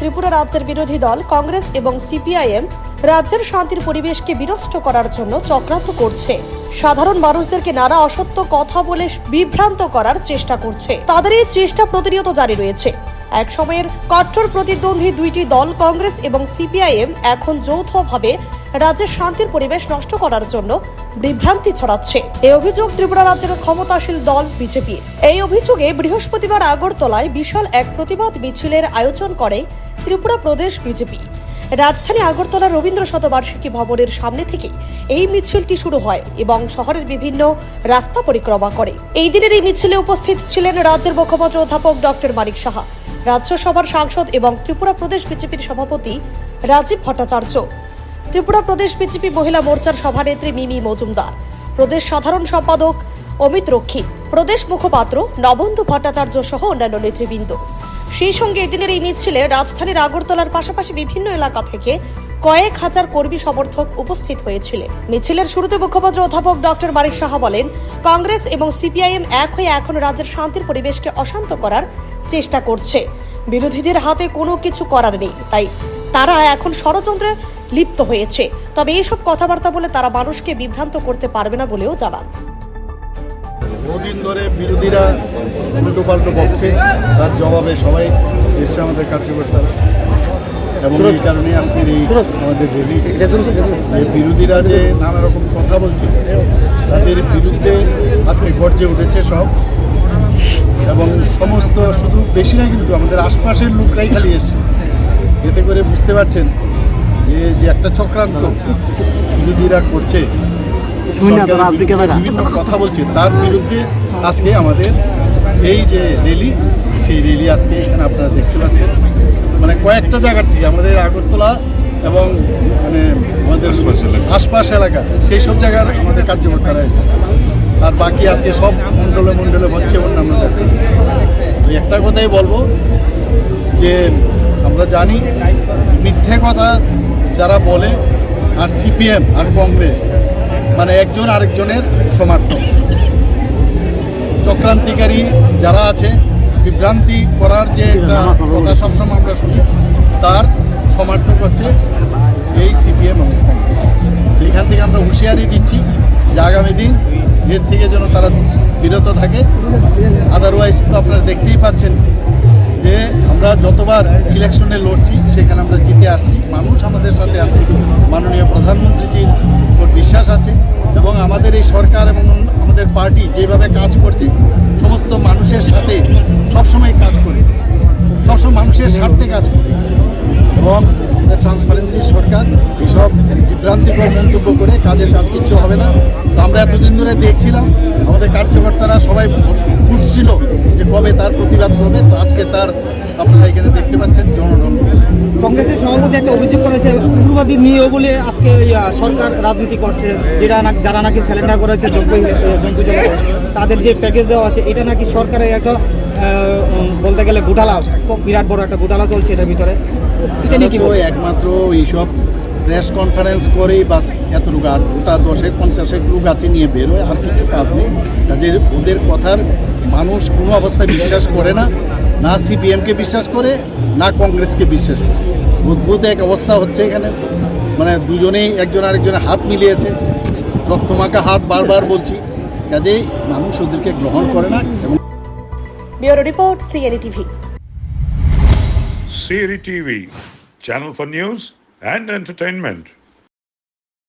ত্রিপুরা রাজ্যের বিরোধী দল, কংগ্রেস এবং সিপিআইএম রাজ্যের শান্তির পরিবেশকে বিনষ্ট করার জন্য চক্রান্ত করছে। সাধারণ মানুষদেরকে নানা অসত্য কথা বলে বিভ্রান্ত করার চেষ্টা করছে। তাদের এই চেষ্টা প্রতিনিয়ত জারি রয়েছে। এক সময়ের কট্টর প্রতিদ্বন্দ্বী দুইটি দল কংগ্রেস এবং সিপিআইএম এখন যৌথভাবে রাজ্যের শান্তির পরিবেশ নষ্ট করার জন্য বিভ্রান্তি ছড়াচ্ছে। এই অভিযোগ ত্রিপুরা রাজ্যের ক্ষমতাশীল দল বিজেপি এই অভিযোগে বৃহস্পতিবার আগরতলায় বিশাল এক প্রতিবাদ মিছিলের আয়োজন করে ত্রিপুরা প্রদেশ বিজেপি রাজধানী আগরতলা রবীন্দ্র শতবার্ষিকী ভবনের সামনে থেকে এই মিছিলটি শুরু হয় এবং শহরের বিভিন্ন রাস্তা পরিক্রমা করে। এই দিনের এই মিছিলে উপস্থিত ছিলেন রাজ্যের মুখপাত্র অধ্যাপক ডক্টর মানিক সাহা। রাজ্যসভার সাংসদ এবং ত্রিপুরা প্রদেশ বিজেপির সভাপতি রাজীব ভট্টাচার্য। ত্রিপুরা প্রদেশ বিজেপি মহিলা মোর্চার সভানেত্রী মিমি মজুমদার। প্রদেশ সাধারণ সম্পাদক অমিত রক্ষী। প্রদেশ মুখপাত্র নবন্ধু ভট্টাচার্য সহ অন্যান্য নেতৃবৃন্দ। সেই সঙ্গে এদিনের এই মিছিলে রাজধানীর আগরতলার পাশাপাশি বিভিন্ন এলাকা থেকে কয়েক হাজার কর্মী সমর্থক উপস্থিত হয়েছিলেন। মিছিলের শুরুতে মুখপাত্র অধ্যাপক ডক্টর মানিক সাহা বলেন, কংগ্রেস এবং সিপিআইএম এক হয়ে এখন রাজ্যের শান্তির পরিবেশকে অশান্ত করার চেষ্টা করছে। বিরোধীদের হাতে কোনো কিছু করার নেই, তাই তারা এখন ষড়যন্ত্রে লিপ্ত হয়েছে। তবে এইসব কথাবার্তা বলে তারা মানুষকে বিভ্রান্ত করতে পারবে না বলেও জানান। বহুদিন ধরে বিরোধীরা উল্টো পাল্টো বকছে, তার জবাবে সবাই এসছে আমাদের কার্যকর্তারা। এবং এই কারণে আজকের এই আমাদের র্যালি যে বিরোধীরা যে নানা রকম কথা বলছে তাদের বিরুদ্ধে আজকে গর্জে উঠেছে সব। এবং সমস্ত শুধু বেশি না কিন্তু আমাদের আশপাশের লোকরাই খালি এসছে। এতে করে বুঝতে পারছেন যে যে একটা চক্রান্ত বিরোধীরা করছে। কথা বলছে। তার বিরুদ্ধে আজকে আমাদের এই যে র্যালি সেই রেলি আজকে এখানে আপনারা দেখতে পাচ্ছেন। মানে কয়েকটা জায়গার থেকে, আমাদের আগরতলা এবং মানে আমাদের আশপাশ এলাকা, সেই সব জায়গার আমাদের কার্যকর্তারা এসেছে। আর বাকি আজকে সব মণ্ডলে মণ্ডলে হচ্ছে অন্যান্য জায়গায় একটা কথাই বলব যে আমরা জানি, মিথ্যে কথা যারা বলে, আর সিপিএম, আর কংগ্রেস মানে একজন আরেকজনের সমর্থক। চক্রান্তিকারী যারা আছে বিভ্রান্তি করার যে একটা কথা সবসময় আমরা শুনি, তার সমর্থক হচ্ছে এই সিপিএম এখান থেকে আমরা হুঁশিয়ারি দিচ্ছি যে আগামী দিন এর থেকে যেন তারা বিরত থাকে। আদারওয়াইজ তো আপনারা দেখতেই পাচ্ছেন যে আমরা যতবার ইলেকশনে লড়ছি, সেখানে আমরা জিতে আসছি। মানুষ আমাদের সাথে আছে। মাননীয় প্রধানমন্ত্রীজির উপর বিশ্বাস আছে এবং আমাদের এই সরকার এবং আমাদের পার্টি যেভাবে কাজ করছে, সমস্ত মানুষের মানুষের স্বার্থে কাজ করি। এবং ট্রান্সপারেন্সি সরকার, এইসব বিভ্রান্তিকর মন্তব্য করে কাজের কাজ কিচ্ছু হবে না। তো আমরা এতদিন ধরে দেখছিলাম, আমাদের কার্যকর্তারা সবাই খুঁজছিল যে কবে তার প্রতিবাদ করবে তো আজকে তার আপনারা এখানে দেখতে পাচ্ছেন জনগণ কংগ্রেসের সভাপতি একটা অভিযোগ করেছে, উগ্রবাদী নিয়ে বলে আজকে সরকার রাজনীতি করছে যেটা নাকি যারা নাকি স্যালেন্ডার করেছে জন্তু জগতে তাদের যে প্যাকেজ দেওয়া আছে, এটা নাকি সরকারের একটা বলতে গেলে ঘোটালা বিরাট বড় একটা ঘোটালা চলছে এটার ভিতরে। একমাত্র এইসব প্রেস কনফারেন্স করেই বাস এতটুকু আর গোটা দশেক পঞ্চাশেক লোক আছে নিয়ে বেরোয় আর কিছু কাজ নেই। কাজের ওদের কথার মানুষ কোনো অবস্থায় বিশ্বাস করে না না সিপিএমকে বিশ্বাস করে না কংগ্রেসকে বিশ্বাস করে। অদ্ভুত এক অবস্থা হচ্ছে এখানে। মানে দুজনেই একজন আরেকজনের হাত মিলিয়েছে। রক্তমাখা হাত বারবার বলছি। কাজেই মানুষ ওদেরকে গ্রহণ করে না এবং bureau report CNE TV Siri TV, channel for news and entertainment.